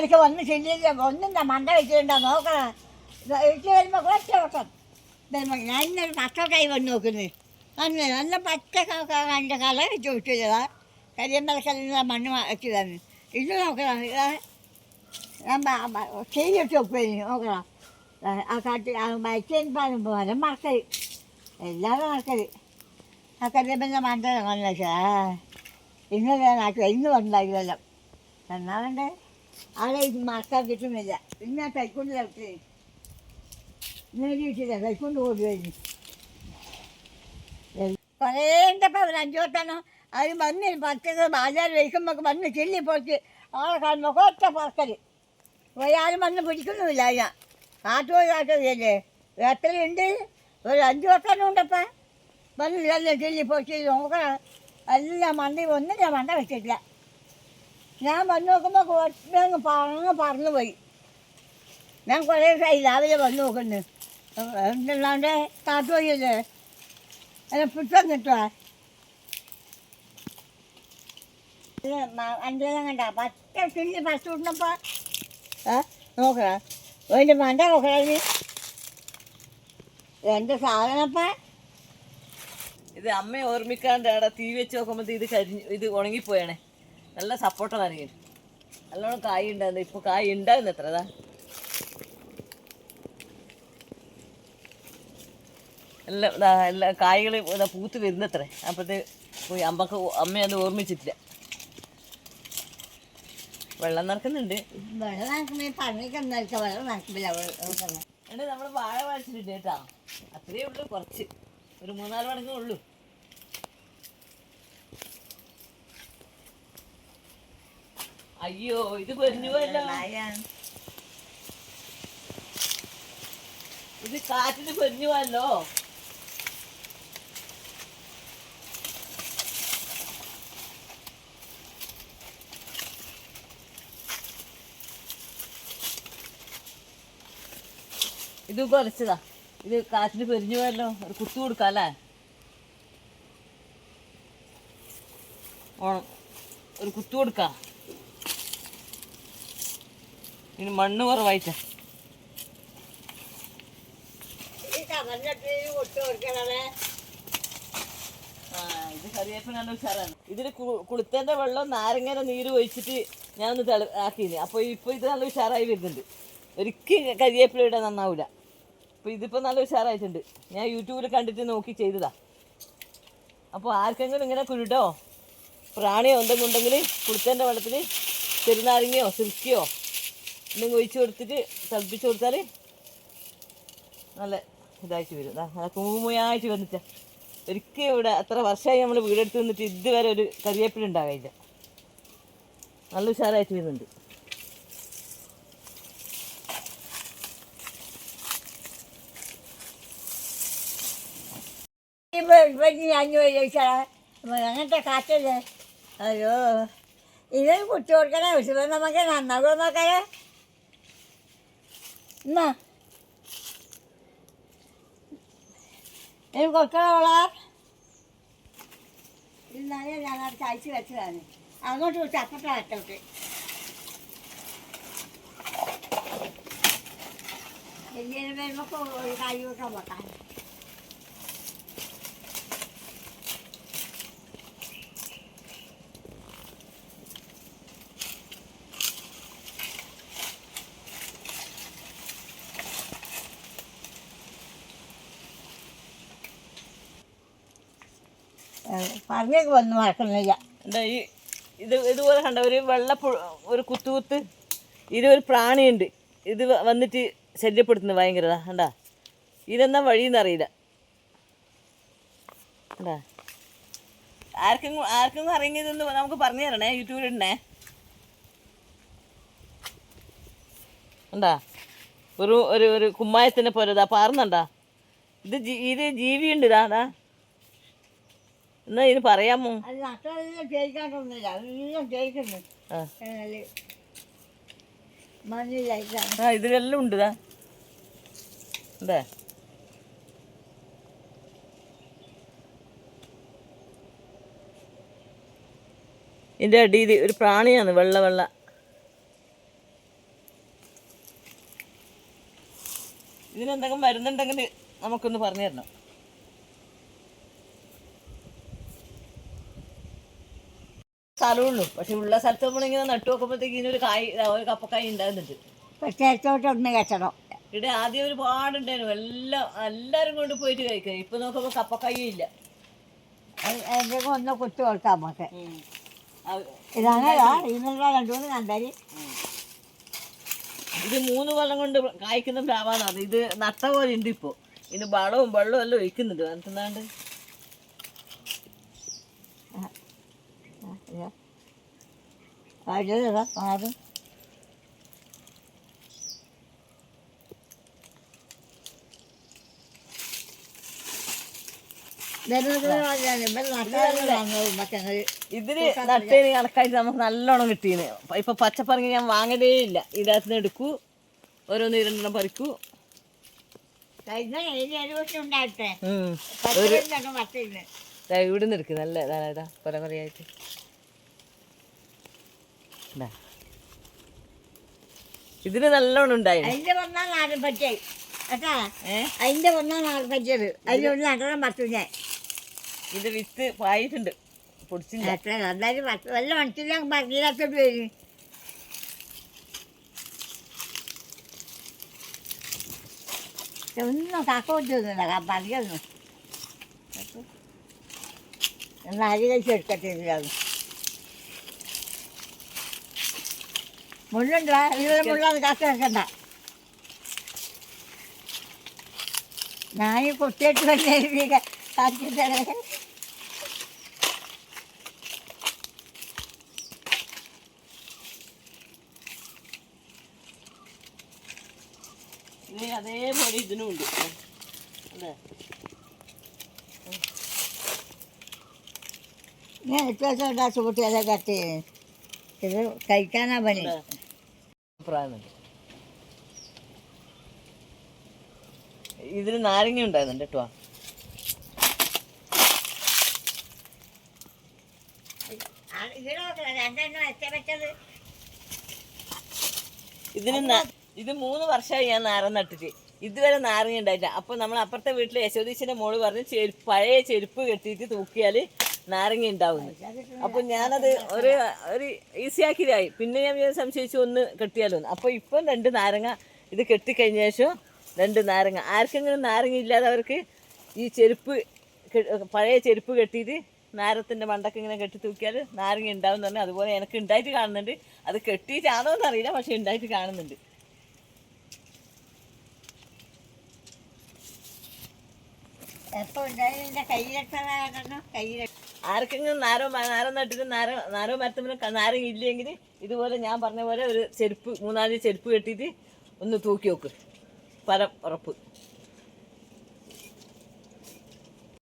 കളിക്ക് വന്ന് ചെല്ലില്ല ഒന്നും ഞാൻ മണ്ട വെച്ചിട്ടുണ്ടോ. നോക്കണം വീട്ടിൽ വരുമ്പോൾ കുറച്ച് വട്ടം വരുമ്പോൾ ഞാൻ ഇന്നൊരു പച്ചക്കായി വന്ന് നോക്കുന്നത് അന്ന് നല്ല പച്ച കണ്ട കല വെച്ച് വിട്ടില്ലതാ കരിയമ്പലക്കല്ലിന് മണ്ണ് വെച്ച് തന്നെ. ഇത് നോക്കണം ഇതാ ഞാൻ ചെയ്തിട്ട് വെപ്പേനി നോക്കണം ആ, ആ കാട്ടി ആ മയച്ചേൻ പാലും പോലെ മറക്കൽ എല്ലാവരും മറക്കൽ ആ കരിയമ്പലിന്റെ മണ്ട നല്ല വെച്ചാ ഇന്നലെ നാട്ടിൽ ഇന്ന് വന്നായില്ലല്ലോ എന്നാലുണ്ട് ആളെ ഇത് മറക്കാൻ കിട്ടുന്നില്ല പിന്നെ കൈക്കൊണ്ട് തരത്തി നേടിയിട്ടില്ല കൈക്കൊണ്ട് കൊണ്ടുവരുന്നു കുറേ ഉണ്ടപ്പോൾ ഒരു അഞ്ചു വന്ന് പത്തത് ബാജാർ വയ്ക്കുമ്പോൾ വന്ന് ചെല്ലി പോയിട്ട് ആളെ കാണുമ്പോൾ ഒറ്റ പറക്കൽ വന്ന് പിടിക്കുന്നുമില്ല അതിനാ. കാട്ടുപോയി കാട്ടുകയല്ലേ എത്രയുണ്ട്? ഒരു അഞ്ചു വട്ടാനും ഉണ്ടപ്പം. വന്നില്ല ചെല്ലി പോയിട്ട് നോക്കണം. എല്ലാം മണ്ടി ഒന്നും ഞാൻ മണ്ട വെച്ചിട്ടില്ല. ഞാൻ വന്ന് നോക്കുമ്പോൾ കുറച്ചങ്ങ് പറഞ്ഞ് പറന്നു പോയി. ഞാൻ കുറേ ദിവസമായി രാവിലെ വന്ന് നോക്കുന്നു. എന്തുള്ളാണ്ട് കാട്ടുപോയല്ലേ അതിനെ പുഷ്പം കിട്ടുവാ? അഞ്ചെല്ലാം കണ്ട. പച്ച ചില്ലി പത്ത് വിട്ടപ്പോൾ ഏ നോക്കണ അതിന്റെ മണ്ട നോക്കണ എന്റെ സാധനപ്പ? ഇത് അമ്മ ഓർമ്മിക്കാണ്ട് അവിടെ തീ വെച്ച് നോക്കുമ്പോൾ ഇത് കരിഞ്ഞു ഇത് ഉണങ്ങിപ്പോയാണേ. നല്ല സപ്പോർട്ടാണ് എനിക്ക്. നല്ലോണം കായ് ഉണ്ടായിരുന്നു ഇപ്പോൾ കായ് ഉണ്ടായിരുന്നു എത്ര അതാ എല്ലാം എല്ലാ കായ്കൾ ഇതാ പൂത്ത് വരുന്നത്രേ. അപ്പോഴത്തെ പോയി അമ്മയ്ക്ക് അമ്മ അത് ഓർമ്മിച്ചിട്ടില്ല. വെള്ളം നടക്കുന്നുണ്ട് വെള്ളം നടക്കുമ്പോൾ പണിക്ക് വെള്ളം നടക്കില്ല നോക്കണം എന്നിട്ട് നമ്മൾ വാഴ വാഴിച്ചിട്ടുണ്ട് കേട്ടോ അത്രയേ ഉള്ളൂ കുറച്ച്. ഒരു മൂന്നാൽ മണിക്കൂർ ഉള്ളൂ. അയ്യോ ഇത് ഇത് കാറ്റിന് പെരിഞ്ഞുവല്ലോ ഇത് കുറച്ചതാ ഇത് കാറ്റിന് പെരിഞ്ഞു പോയല്ലോ. ഒരു കുത്തു കൊടുക്കാം അല്ലേ ഓണം ഒരു കുത്തു കൊടുക്കാം. ഇനി മണ്ണ് കുറവായിട്ട്. ഇത് ഉഷാറാണ്. ഇതിൽ വെള്ളം നാരങ്ങയുടെ നീര് ഒഴിച്ചിട്ട് ഞാൻ ഒന്ന് തെളി ആക്കിയത് അപ്പോൾ ഇപ്പോൾ ഇത് നല്ല ഉഷാറായി വരുന്നുണ്ട്. ഒരിക്കലും കരിയേപ്പില ഇടാൻ നന്നാവില്ല അപ്പോൾ ഇതിപ്പോ നല്ല ഉഷാറായിട്ടുണ്ട്. ഞാൻ യൂട്യൂബിൽ കണ്ടിട്ട് നോക്കി ചെയ്തതാ. അപ്പോൾ ആർക്കെങ്കിലും ഇങ്ങനെ കുരുട്ടോ പ്രാണിയോ എന്തെങ്കിലും ഉണ്ടെങ്കിൽ കുളുത്തേന്റെ വെള്ളത്തിൽ ചെറുനാരങ്ങയോ സിൽക്കിയോ എന്തെങ്കിലും ഒഴിച്ചു കൊടുത്തിട്ട് തിളപ്പിച്ച് കൊടുത്താൽ നല്ല ഇതായിട്ട് വരും. നല്ല കൂമയായിട്ട് വന്നിട്ട്. ഒരിക്കലും ഇവിടെ അത്ര വർഷമായി നമ്മൾ വീടെടുത്ത് നിന്നിട്ട് ഇതുവരെ ഒരു കറിവേപ്പില ഉണ്ടാകില്ല നല്ല ഉഷാറായിട്ട് വരുന്നുണ്ട്. അങ്ങനത്തെ കാറ്റല്ലേ? അയ്യോ. ഇത് കുട്ടി കൊടുക്കണേ. ഉത്സവം നമുക്ക് നന്നാകുമോ നോക്കാതെ എന്നാ? എനിക്ക് കൊടുക്കണോളാ ഇന്നാലേ ഞാൻ അത് കഴിച്ച് വെച്ചതാണ്. അങ്ങോട്ട് വിട്ട് അപ്പുറത്തെ വട്ടോട്ട് വലിയ വരുമ്പോൾ ഒരു കൈ വെക്കാൻ വെക്കാൻ. പറഞ്ഞേക്ക് വന്ന് മറക്കുന്നില്ല എന്താ ഈ ഇത് ഇതുപോലെ കണ്ട ഒരു വെള്ള ഒരു കുത്തു കുത്ത് ഇതൊരു പ്രാണിയുണ്ട്. ഇത് വന്നിട്ട് ശല്യപ്പെടുത്തുന്നു ഭയങ്കര കണ്ടാ? ഇതെന്നാ വഴിയെന്നറിയില്ല കണ്ടാ? ആർക്കും ആർക്കും അറിയുന്നതെന്ന് നമുക്ക് പറഞ്ഞു തരണേ യൂട്യൂബിൽ ഇടണേ. ഉണ്ടാ ഒരു ഒരു ഒരു കുമ്മായത്തിനെ പോലെ ഇതാ പാറുന്നുണ്ടാ? ഇത് ഇത് ജീവിയുണ്ട് ഇതാ അതാ. എന്നാ ഇതിന് പറയാമോ? ആ. ഇതിലെല്ലാം ഉണ്ട് ഇതാ എന്താ ഇതിന്റെ അടിയിൽ ഒരു പ്രാണിയാണ് വെള്ള വെള്ള. ഇതിനെന്തെങ്കിലും മരുന്നുണ്ടെങ്കിൽ നമുക്കൊന്ന് പറഞ്ഞു തരണം. സ്ഥലമുള്ളൂ പക്ഷെ ഉള്ള സ്ഥലത്ത് നമ്മളിങ്ങനെ നട്ടു നോക്കുമ്പോഴത്തേക്ക് ഇതിനൊരു കായ് ഒരു കപ്പക്കായ് ഉണ്ടാകുന്നുണ്ട്. പക്ഷേത്തോട്ട് ഒന്ന് കെട്ടണം. ഇവിടെ ആദ്യം ഒരുപാടുണ്ടായിരുന്നു എല്ലാം എല്ലാവരും കൊണ്ട് പോയിട്ട് കഴിക്കാം ഇപ്പൊ നോക്കുമ്പോൾ കപ്പക്കായും ഇല്ല. എന്തെങ്കിലും ഒന്ന് കുത്തി കൊടുക്കാം നമുക്ക് ഇതാണ് ഇതിനുള്ള രണ്ടു മൂന്ന് കണ്ടാൽ ഉം. ഇത് മൂന്ന് കൊല്ലം കൊണ്ട് കായ്ക്കുന്ന പ്ലാവാണ് അത് ഇത് നട്ട പോലെ ഉണ്ട് ഇപ്പോ. ഇത് വളവും വെള്ളവും എല്ലാം ഒഴിക്കുന്നുണ്ട്. എന്തുന്നാണ്ട് അതിലതാ മാറും ഇതിന് നട്ടേന് കണക്കായിട്ട് നമുക്ക് നല്ലോണം കിട്ടീന്. ഇപ്പൊ പച്ചപ്പറങ്ങി ഞാൻ വാങ്ങലേ ഇല്ല. ഇതിനകത്ത് എടുക്കൂ. ഓരോന്ന് രണ്ടെണ്ണം പറിക്കൂ. ഇവിടുന്ന് എടുക്കും. നല്ല ഇതാ കൊല കൊലയായിട്ട്. ദാ. ഇതിന് നല്ലോണം ഉണ്ടായി അതിന്റെ വന്നാൽ നാല് കേട്ടാ? അതിന്റെ വന്നാൽ നടണം ഞാൻ. ഇത് വിത്ത് പായിട്ടുണ്ട്. പൊടിച്ചില്ല. നന്നായിട്ട് പത്ത്. വല്ല മനസ്സിലാ പറഞ്ഞില്ലാത്തോട്ട് വരും. ഒന്നും എന്നാൽ അരി കഴിച്ച് മുള്ളുണ്ടോ ഇവിടെ മുള്ളാതെ കാക്ക വെക്കണ്ട. ഞാൻ കുത്തിയിട്ട് വന്നേ കാറ്റിട്ട് ഇത് അതേപോലെ ഇതിനും ഉണ്ട്. അല്ലേ? ഞാൻ ഇപ്പോഴത്തെ ചൂട്ടിയൊക്കെ കട്ട് ചെയ്യും. ഇത് കഴിക്കാനാ പണി. പ്രായമുണ്ട് ഇതിന് നാരങ്ങ ഉണ്ടായിരുന്നുണ്ട് കേട്ടോ. ഇതിന് ഇത് മൂന്ന് വർഷമായി ഞാൻ നാരങ്ങ നട്ടിട്ട്. ഇതുവരെ നാരങ്ങ ഉണ്ടായിട്ടില്ല. അപ്പൊ നമ്മൾ അപ്പുറത്തെ വീട്ടിലെ യശോദീശന്റെ മോൾ പറഞ്ഞ് പഴയ ചെരുപ്പ് കെട്ടിയിട്ട് തൂക്കിയാൽ നാരങ്ങ ഉണ്ടാവുന്നു അപ്പൊ ഞാനത് ഒരു ഒരു ഈസി ആക്കിയതായി. പിന്നെ ഞാൻ സംശയിച്ചു ഒന്ന് കെട്ടിയാലോ അപ്പോൾ അപ്പൊ ഇപ്പം രണ്ട് നാരങ്ങ ഇത് കെട്ടിക്കഴിഞ്ഞ ശേഷം രണ്ട് നാരങ്ങ. ആർക്കെങ്കിലും നാരങ്ങ ഇല്ലാതെ അവർക്ക് ഈ ചെരുപ്പ് പഴയ ചെരുപ്പ് കെട്ടിയിട്ട് നാരത്തിന്റെ മണ്ടൊക്കെ ഇങ്ങനെ കെട്ടി തൂക്കിയാൽ നാരങ്ങ ഉണ്ടാവും എന്ന് അതുപോലെ എനിക്ക് ഉണ്ടായിട്ട് കാണുന്നുണ്ട്. അത് കെട്ടിയിട്ടാണോ എന്നറിയില്ല പക്ഷെ ഉണ്ടായിട്ട് കാണുന്നുണ്ട്. എപ്പോ ഉണ്ടായിരുന്നു കയ്യിലെത്ര കയ്യിലെത്തണോ കയ്യിലെ ആർക്കെങ്കിലും നാരോ നാരോ നട്ടിട്ട് നാരോ നാരോ മരത്തുമ്പോൾ നാരങ്ങ ഇല്ലെങ്കിൽ ഇതുപോലെ ഞാൻ പറഞ്ഞ പോലെ ഒരു ചെരുപ്പ് മൂന്നാൽ ചെരുപ്പ് കെട്ടിയിട്ട് ഒന്ന് തൂക്കി വെക്ക്. പരം ഉറപ്പ്.